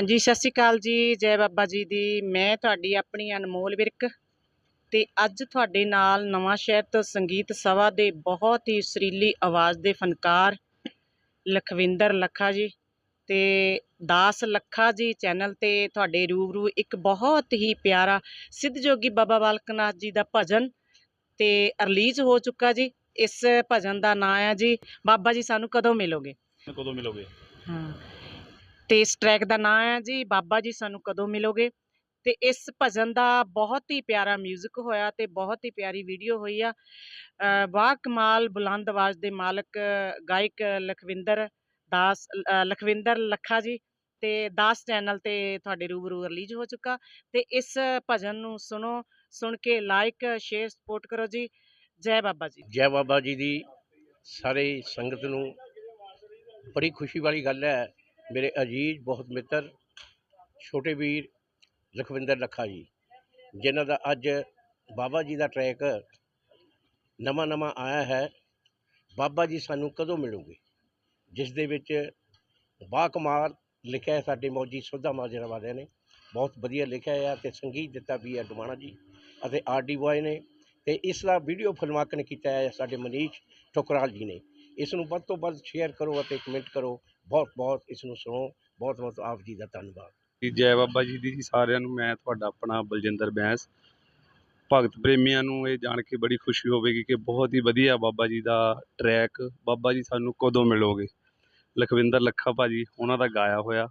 ਹਾਂਜੀ ਸਤਿ ਸ਼੍ਰੀ ਅਕਾਲ ਜੀ ਜੈ ਬਾਬਾ ਜੀ ਦੀ। ਮੈਂ ਤੁਹਾਡੀ ਆਪਣੀ ਅਨਮੋਲ ਵਿਰਕ ਤੇ ਅੱਜ ਤੁਹਾਡੇ ਨਾਲ ਨਵਾਂ ਸ਼ਹਿਰ ਤੋਂ ਸੰਗੀਤ ਸਭਾ ਦੇ ਬਹੁਤ ਹੀ ਸੁਰੀਲੀ ਆਵਾਜ਼ ਦੇ ਫਨਕਾਰ ਲਖਵਿੰਦਰ ਲੱਖਾ ਜੀ ਤੇ ਦਾਸ ਲੱਖਾ ਜੀ ਚੈਨਲ ਤੇ ਤੁਹਾਡੇ ਰੂਬਰੂ ਇੱਕ ਬਹੁਤ ਹੀ ਪਿਆਰਾ ਸਿੱਧ ਜੋਗੀ ਬਾਬਾ ਬਾਲਕਨਾਥ ਜੀ ਦਾ ਭਜਨ ਤੇ ਰਿਲੀਜ਼ ਹੋ ਚੁੱਕਾ ਜੀ। ਇਸ ਭਜਨ ਦਾ ਨਾਂ ਹੈ ਜੀ ਬਾਬਾ ਜੀ ਸਾਨੂੰ ਕਦੋਂ ਮਿਲੋਗੇ? ਕਦੋਂ ਮਿਲੋਗੇ? ਹਾਂ ਤੇ ਇਸ ਟਰੈਕ ਦਾ ਨਾਮ ਹੈ ਜੀ ਬਾਬਾ ਜੀ ਸਾਨੂੰ ਕਦੋਂ ਮਿਲੋਗੇ? ਤੇ ਇਸ ਭਜਨ ਦਾ ਬਹੁਤ ਹੀ ਪਿਆਰਾ 뮤직 ਹੋਇਆ ਤੇ ਬਹੁਤ ਹੀ ਪਿਆਰੀ ਵੀਡੀਓ ਹੋਈ ਆ। ਅ, ਬਾ ਕਮਾਲ ਬੁਲੰਦ ਆਵਾਜ਼ ਦੇ ਮਾਲਕ ਗਾਇਕ ਲਖਵਿੰਦਰ ਦਾਸ ਲਖਵਿੰਦਰ ਲੱਖਾ ਜੀ ਤੇ ਦਾਸ ਚੈਨਲ ਤੇ ਤੁਹਾਡੇ ਰੂਬਰੂ ਰਿਲੀਜ਼ ਹੋ ਚੁੱਕਾ। ਤੇ ਇਸ ਭਜਨ ਨੂੰ ਸੁਣੋ ਸੁਣ ਕੇ ਲਾਈਕ ਸ਼ੇਅਰ ਸਪੋਰਟ ਕਰੋ ਜੀ। ਜੈ ਬਾਬਾ ਜੀ। ਜੈ ਬਾਬਾ ਜੀ ਦੀ ਸਾਰੇ ਸੰਗਤ ਨੂੰ ਬੜੀ ਖੁਸ਼ੀ ਵਾਲੀ ਗੱਲ ਹੈ ਮੇਰੇ ਅਜੀਜ਼ ਬਹੁਤ ਮਿੱਤਰ, ਛੋਟੇ ਵੀਰ ਲਖਵਿੰਦਰ ਲੱਖਾ ਜੀ, ਜਿਨ੍ਹਾਂ ਦਾ ਅੱਜ ਬਾਬਾ ਜੀ ਦਾ ਟਰੈਕ ਨਵਾਂ ਨਵਾਂ ਆਇਆ ਹੈ। ਬਾਬਾ ਜੀ ਸਾਨੂੰ ਕਦੋਂ ਮਿਲੋਗੇ? ਜਿਸ ਦੇ ਵਿੱਚ ਬਾਕਮਾਲ ਲਿਖਿਆ ਹੈ ਸਾਡੇ ਮੌਜੀ ਸੁੱਧਾ ਮਾਜਰਾ ਵਾਲਿਆਂ ਨੇ। ਬਹੁਤ ਵਧੀਆ ਲਿਖਿਆ ਹੈ ਤੇ ਸੰਗੀਤ ਦਿੱਤਾ ਵੀ ਹੈ ਡੁਮਾਣਾ ਜੀ ਅਤੇ ਆਰ ਡੀ ਬॉय ਨੇ ਤੇ ਇਸ ਦਾ ਵੀਡੀਓ ਫਿਲਮਾਂਕਨ ਕੀਤਾ ਹੈ ਸਾਡੇ ਮਨੀਸ਼ ਠੁਕਰਾਲ ਜੀ ਨੇ। ਇਸ ਨੂੰ ਵੱਧ ਤੋਂ ਵੱਧ ਸ਼ੇਅਰ ਕਰੋ ਅਤੇ ਕਮੈਂਟ ਕਰੋ। ਬਹੁਤ ਬਹੁਤ ਇਸ ਨੂੰ ਸੁਣੋ, ਬਹੁਤ ਬਹੁਤ ਆਪ ਜੀ ਦਾ ਧੰਨਵਾਦ। ਜੀ, ਜੈ ਬਾਬਾ ਜੀ ਦੀ ਜੀ ਸਾਰਿਆਂ ਨੂੰ ਮੈਂ ਤੁਹਾਡਾ ਆਪਣਾ ਬਲਜਿੰਦਰ ਬੈਂਸ ਭਗਤ ਪ੍ਰੇਮੀਆਂ ਨੂੰ ਇਹ ਜਾਣ ਕੇ ਬੜੀ ਖੁਸ਼ੀ ਹੋਵੇਗੀ ਕਿ ਬਹੁਤ ਹੀ ਵਧੀਆ ਬਾਬਾ ਜੀ ਦਾ ਟਰੈਕ ਬਾਬਾ ਜੀ ਸਾਨੂੰ ਕਦੋਂ ਮਿਲੋਗੇ? ਲਖਵਿੰਦਰ ਲੱਖਾ ਭਾਜੀ, ਉਹਨਾਂ ਦਾ ਗਾਇਆ ਹੋਇਆ।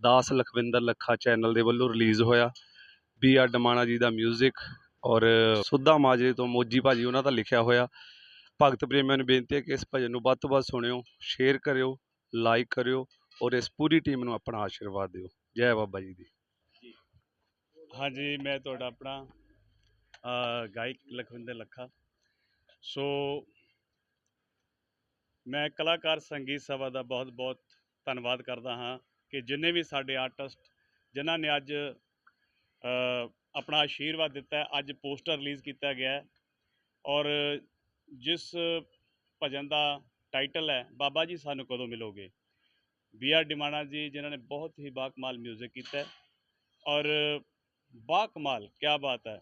ਦਾਸ ਲਖਵਿੰਦਰ ਲੱਖਾ ਚੈਨਲ ਦੇ ਵੱਲੋਂ ਰਿਲੀਜ਼ ਹੋਇਆ। ਬੀ ਆਰ ਡਮਾਣਾ ਜੀ ਦਾ 뮤직 ਔਰ ਸੁੱਧਾ ਮਾਜਰੇ ਤੋਂ ਮੋਜੀ ਭਾਜੀ, ਉਹਨਾਂ ਦਾ ਲਿਖਿਆ ਹੋਇਆ। ਭਗਤ ਪ੍ਰੇਮੀਆਂ ਨੂੰ ਬੇਨਤੀ ਹੈ ਕਿ ਇਸ ਭਜਨ ਨੂੰ ਵੱਧ ਤੋਂ ਵੱਧ ਸੁਣਿਓ ਸ਼ੇਅਰ ਕਰਿਓ। ਲਾਈਕ ਕਰਿਓ ਔਰ ਇਸ ਪੂਰੀ ਟੀਮ ਨੂੰ ਆਪਣਾ ਆਸ਼ੀਰਵਾਦ ਦਿਓ। ਜੈ ਬਾਬਾ ਜੀ ਦੀ। ਹਾਂਜੀ, ਮੈਂ ਤੁਹਾਡਾ ਆਪਣਾ ਗਾਇਕ ਲਖਵਿੰਦਰ ਲੱਖਾ। ਸੋ, ਮੈਂ ਕਲਾਕਾਰ ਸੰਗੀਤ ਸਭਾ ਦਾ ਬਹੁਤ-ਬਹੁਤ ਧੰਨਵਾਦ ਕਰਦਾ ਹਾਂ ਕਿ ਜਿੰਨੇ ਵੀ ਸਾਡੇ ਆਰਟਿਸਟ, ਜਿਨ੍ਹਾਂ ਨੇ ਅੱਜ ਆਪਣਾ ਆਸ਼ੀਰਵਾਦ ਦਿੱਤਾ ਅੱਜ ਪੋਸਟਰ ਰਿਲੀਜ਼ ਕੀਤਾ ਗਿਆ ਔਰ ਜਿਸ ਭਜਨ ਦਾ ਟਾਈਟਲ ਹੈ, ਬਾਬਾ ਜੀ ਸਾਨੂੰ ਕਦੋਂ ਮਿਲੋਗੇ? ਬੀ ਆਰ ਡਿਮਾਣਾ ਜੀ, ਜਿਨ੍ਹਾਂ ਨੇ ਬਹੁਤ ਹੀ ਬਾਕਮਾਲ 뮤직 ਕੀਤਾ ਔਰ ਬਾਕਮਾਲ ਕੀ ਬਾਤ ਹੈ।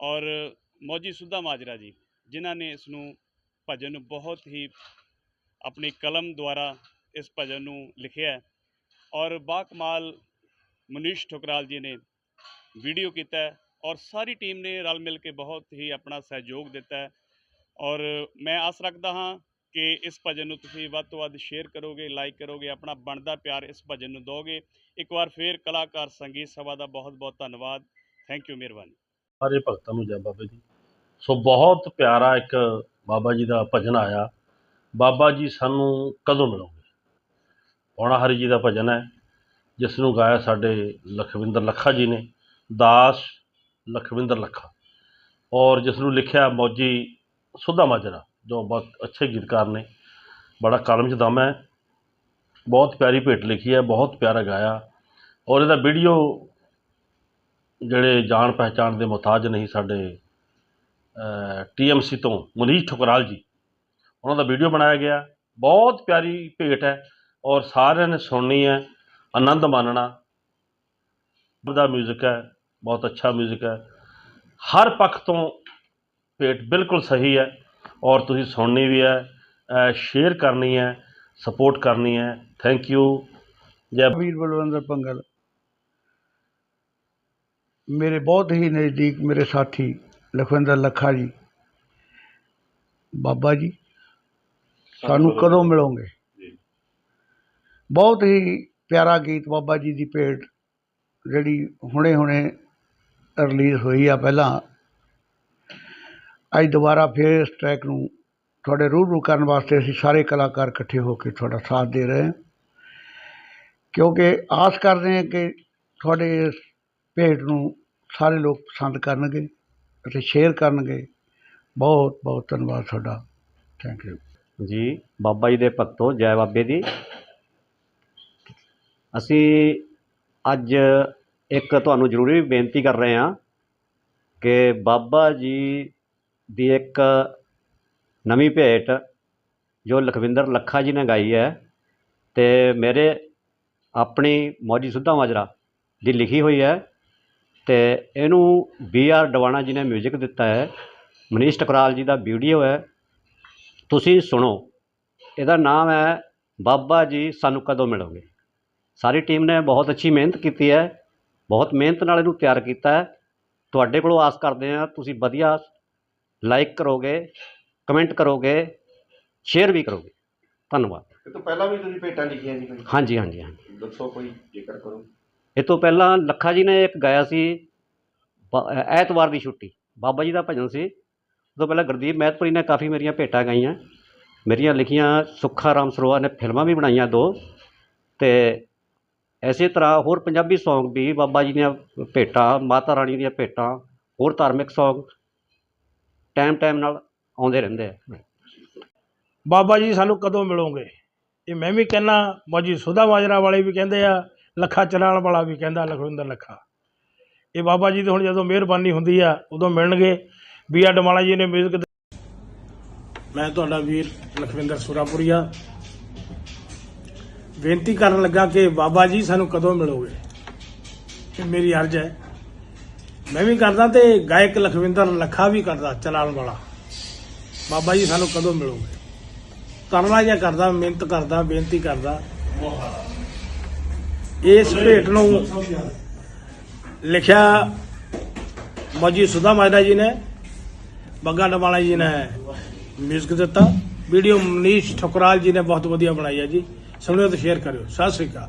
ਔਰ ਮੌਜੀ ਸੁੱਧਾ ਮਾਜਰਾ ਜੀ, ਜਿਨ੍ਹਾਂ ਨੇ ਇਸ ਨੂੰ ਭਜਨ ਨੂੰ ਬਹੁਤ ਹੀ ਆਪਣੀ ਕਲਮ ਦੁਆਰਾ ਇਸ ਭਜਨ ਨੂੰ ਲਿਖਿਆ ਔਰ ਬਾਕਮਾਲ ਮਨੀਸ਼ ਠੁਕਰਾਲ ਜੀ ਨੇ ਵੀਡੀਓ ਕੀਤਾ ਔਰ ਸਾਰੀ ਟੀਮ ਨੇ ਰਲ ਮਿਲ ਕੇ ਬਹੁਤ ਹੀ ਆਪਣਾ ਸਹਿਯੋਗ ਦਿੱਤਾ ਔਰ ਮੈਂ ਆਸ ਰੱਖਦਾ ਹਾਂ ਕਿ ਇਸ ਭਜਨ ਨੂੰ ਤੁਸੀਂ ਵੱਧ ਤੋਂ ਵੱਧ ਸ਼ੇਅਰ ਕਰੋਗੇ ਲਾਈਕ ਕਰੋਗੇ, ਆਪਣਾ ਬਣਦਾ ਪਿਆਰ ਇਸ ਭਜਨ ਨੂੰ ਦਿਓਗੇ ਇੱਕ ਵਾਰ ਫੇਰ ਕਲਾਕਾਰ ਸੰਗੀਤ ਸਭਾ ਦਾ ਬਹੁਤ ਬਹੁਤ ਧੰਨਵਾਦ। ਥੈਂਕ ਯੂ ਮਿਹਰਬਾਨੀ। ਸਾਰੇ ਭਗਤਾਂ ਨੂੰ ਜੈ ਬਾਬਾ ਜੀ। ਸੋ ਬਹੁਤ ਪਿਆਰਾ ਇੱਕ ਬਾਬਾ ਜੀ ਦਾ ਭਜਨ ਆਇਆ। ਬਾਬਾ ਜੀ ਸਾਨੂੰ ਕਦੋਂ ਮਿਲੋਗੇ? ਪੌਣਾ ਹਰੀ ਜੀ ਦਾ ਭਜਨ ਹੈ, ਜਿਸ ਨੂੰ ਗਾਇਆ ਸਾਡੇ ਲਖਵਿੰਦਰ ਲੱਖਾ ਜੀ ਨੇ, ਦਾਸ ਲਖਵਿੰਦਰ ਲੱਖਾ। ਔਰ ਜਿਸ ਨੂੰ ਲਿਖਿਆ ਮੌਜੀ ਸੁੱਧਾ ਮਾਜਰਾ। ਜੋ ਬਹੁਤ ਅੱਛੇ ਗੀਤਕਾਰ ਨੇ ਬੜਾ ਕਲਮ 'ਚ ਦਮ ਹੈ ਬਹੁਤ ਪਿਆਰੀ ਭੇਟ ਲਿਖੀ ਹੈ ਬਹੁਤ ਪਿਆਰਾ ਗਾਇਆ ਔਰ ਇਹਦਾ ਵੀਡੀਓ ਜਿਹੜੇ ਜਾਣ ਪਹਿਚਾਣ ਦੇ ਮੁਹਤਾਜ ਨਹੀਂ ਸਾਡੇ ਟੀਐਮਸੀ ਤੋਂ ਮਨੀਸ਼ ਠੁਕਰਾਲ ਜੀ ਉਹਨਾਂ ਦਾ ਵੀਡੀਓ ਬਣਾਇਆ ਗਿਆ ਬਹੁਤ ਪਿਆਰੀ ਭੇਟ ਹੈ ਔਰ ਸਾਰਿਆਂ ਨੇ ਸੁਣਨੀ ਹੈ ਆਨੰਦ ਮਾਣਨਾ ਦਾ 뮤직 ਹੈ ਬਹੁਤ ਅੱਛਾ 뮤직 ਹੈ ਹਰ ਪੱਖ ਤੋਂ ਭੇਟ ਬਿਲਕੁਲ ਸਹੀ ਹੈ ਔਰ ਤੁਸੀਂ ਸੁਣਨੀ ਵੀ ਹੈ ਸ਼ੇਅਰ ਕਰਨੀ ਹੈ ਸਪੋਰਟ ਕਰਨੀ ਹੈ। ਥੈਂਕ ਯੂ ਜੈ ਵੀਰ ਬਲਵੰਦਰ ਪੰਗਲ। ਮੇਰੇ ਬਹੁਤ ਹੀ ਨਜ਼ਦੀਕ ਮੇਰੇ ਸਾਥੀ ਲਖਵਿੰਦਰ ਲੱਖਾ ਜੀ ਬਾਬਾ ਜੀ ਸਾਨੂੰ ਕਦੋਂ ਮਿਲੋਗੇ? ਬਹੁਤ ਹੀ ਪਿਆਰਾ ਗੀਤ ਬਾਬਾ ਜੀ ਦੀ ਭੇਟ ਜਿਹੜੀ ਹੁਣੇ ਹੁਣੇ ਰਿਲੀਜ਼ ਹੋਈ ਆ ਪਹਿਲਾਂ। ਅੱਜ ਦੁਬਾਰਾ ਫਿਰ ਇਸ ਟਰੈਕ ਨੂੰ ਤੁਹਾਡੇ ਰੂਬਰੂ ਕਰਨ ਵਾਸਤੇ ਅਸੀਂ ਸਾਰੇ ਕਲਾਕਾਰ ਇਕੱਠੇ ਹੋ ਕੇ ਤੁਹਾਡਾ ਸਾਥ ਦੇ ਰਹੇ ਹਾਂ। ਕਿਉਂਕਿ ਆਸ ਕਰਦੇ ਹਾਂ ਕਿ ਤੁਹਾਡੇ ਇਸ ਭੇਟ ਨੂੰ ਸਾਰੇ ਲੋਕ ਪਸੰਦ ਕਰਨਗੇ ਅਤੇ ਸ਼ੇਅਰ ਕਰਨਗੇ। ਬਹੁਤ ਬਹੁਤ ਧੰਨਵਾਦ ਤੁਹਾਡਾ। ਥੈਂਕ ਯੂ ਜੀ, ਬਾਬਾ ਜੀ ਦੇ ਭਗਤੋ, ਜੈ ਬਾਬੇ ਦੀ। ਅਸੀਂ ਅੱਜ ਇੱਕ ਤੁਹਾਨੂੰ ਜ਼ਰੂਰੀ ਬੇਨਤੀ ਕਰ ਰਹੇ ਹਾਂ ਕਿ ਬਾਬਾ ਜੀ ਦੀ ਇੱਕ ਨਵੀਂ ਭੇਟ ਜੋ ਲਖਵਿੰਦਰ ਲੱਖਾ ਜੀ ਨੇ ਗਾਈ ਹੈ ਅਤੇ ਮੇਰੇ ਆਪਣੀ ਮੌਜੀ ਸੁੱਧਾ ਮਾਜਰਾ ਦੀ ਲਿਖੀ ਹੋਈ ਹੈ ਅਤੇ ਇਹਨੂੰ ਬੀ ਆਰ ਡਵਾਣਾ ਜੀ ਨੇ ਮਿਊਜ਼ਿਕ ਦਿੱਤਾ ਹੈ। ਮਨੀਸ਼ ਟਕਰਾਲ ਜੀ ਦਾ ਵੀਡੀਓ ਹੈ। ਤੁਸੀਂ ਸੁਣੋ। ਇਹਦਾ ਨਾਮ ਹੈ ਬਾਬਾ ਜੀ ਸਾਨੂੰ ਕਦੋਂ ਮਿਲੋਗੇ? ਸਾਰੀ ਟੀਮ ਨੇ ਬਹੁਤ ਅੱਛੀ ਮਿਹਨਤ ਕੀਤੀ ਹੈ। ਬਹੁਤ ਮਿਹਨਤ ਨਾਲ ਇਹਨੂੰ ਤਿਆਰ ਕੀਤਾ ਹੈ। ਤੁਹਾਡੇ ਕੋਲੋਂ ਆਸ ਕਰਦੇ ਹਾਂ। ਤੁਸੀਂ ਵਧੀਆ ਲਾਈਕ ਕਰੋਗੇ ਕਮੈਂਟ ਕਰੋਗੇ ਸ਼ੇਅਰ ਵੀ ਕਰੋਗੇ। ਧੰਨਵਾਦ। ਇਹ ਤੋਂ ਪਹਿਲਾਂ ਵੀ ਤੁਸੀਂ ਭੇਟਾਂ ਲਿਖੀਆਂ ਜੀ ਕੋਈ ਹਾਂਜੀ ਹਾਂਜੀ ਹਾਂਜੀ। ਦੱਸੋ ਕੋਈ ਜ਼ਿਕਰ ਕਰੋ। ਇਹ ਤੋਂ ਪਹਿਲਾਂ ਲੱਖਾ ਜੀ ਨੇ ਇੱਕ ਗਾਇਆ ਸੀ ਬ- ਐਤਵਾਰ ਦੀ ਛੁੱਟੀ। ਬਾਬਾ ਜੀ ਦਾ ਭਜਨ ਸੀ। ਉਸ ਤੋਂ ਪਹਿਲਾਂ ਗੁਰਦੀਪ ਮਹਿਤਪੁਰੀ ਨੇ ਕਾਫੀ ਮੇਰੀਆਂ ਭੇਟਾਂ ਗਾਈਆਂ। ਮੇਰੀਆਂ ਲਿਖੀਆਂ ਸੁੱਖਾ ਰਾਮ ਸਰੋਵਰ ਨੇ ਫਿਲਮਾਂ ਵੀ ਬਣਾਈਆਂ ਦੋ। ਤੇ ਐਸੇ ਤਰ੍ਹਾਂ ਹੋਰ ਪੰਜਾਬੀ Song ਵੀ ਬਾਬਾ ਜੀ ਦੀਆਂ ਭੇਟਾਂ ਮਾਤਾ ਰਾਣੀ ਦੀਆਂ ਭੇਟਾਂ ਹੋਰ ਧਾਰਮਿਕ Song ਟਾਈਮ ਟਾਈਮ ਨਾਲ ਆਉਂਦੇ ਰਹਿੰਦੇ ਆ। ਬਾਬਾ ਜੀ, ਸਾਨੂੰ ਕਦੋਂ ਮਿਲੋਗੇ? ਇਹ ਮੈਂ ਵੀ ਕਹਿੰਦਾ ਮੌਜੀ ਸੁਧਾ ਮਾਜਰਾ ਵਾਲੇ ਵੀ ਕਹਿੰਦੇ ਆ, ਲੱਖਾ ਚਲਾਣ ਵਾਲਾ ਵੀ ਕਹਿੰਦਾ, ਲਖਵਿੰਦਰ ਲੱਖਾ। ਇਹ ਬਾਬਾ ਜੀ ਦੀ ਹੁਣ ਜਦੋਂ ਮਿਹਰਬਾਨੀ ਹੁੰਦੀ ਆ, ਉਦੋਂ ਮਿਲਣਗੇ। ਬੀ ਆਰ ਡਮਾਲਾ ਜੀ ਨੇ ਮਿਊਜ਼ਿਕ ਮੈਂ ਤੁਹਾਡਾ ਵੀਰ ਲਖਵਿੰਦਰ ਸੁਰਾਪੁਰੀਆ। ਬੇਨਤੀ ਕਰਨ ਲੱਗਾ ਕਿ ਬਾਬਾ ਜੀ, ਸਾਨੂੰ ਕਦੋਂ ਮਿਲੋਗੇ? ਇਹ ਮੇਰੀ ਅਰਜ਼ ਹੈ। ਮੈਂ ਵੀ ਕਰਦਾ ਤੇ ਗਾਇਕ ਲਖਵਿੰਦਰ ਲੱਖਾ ਵੀ ਕਰਦਾ, ਚਲਾਣ ਵਾਲਾ। ਬਾਬਾ ਜੀ ਸਾਨੂੰ ਕਦੋਂ ਮਿਲੋਗੇ? ਤਰਲਾ ਜਿਹਾ ਕਰਦਾ, ਮਿਹਨਤ ਕਰਦਾ, ਬੇਨਤੀ ਕਰਦਾ। ਇਸ ਭੇਟ ਨੂੰ ਲਿਖਿਆ ਮੌਜੀ ਸੁਧਾ ਮਾਜਰਾ ਜੀ ਨੇ, ਬੱਗਾ ਡਮਾਲਾ ਜੀ ਨੇ ਮਿਊਜ਼ਿਕ ਦਿੱਤਾ। ਵੀਡੀਓ ਮਨੀਸ਼ ਠੁਕਰਾਲ ਜੀ ਨੇ ਬਹੁਤ ਵਧੀਆ ਬਣਾਈ ਹੈ ਜੀ। ਸੁਣਿਓ ਤੇ ਸ਼ੇਅਰ ਕਰਿਓ। ਸਤਿ ਸ੍ਰੀ ਅਕਾਲ।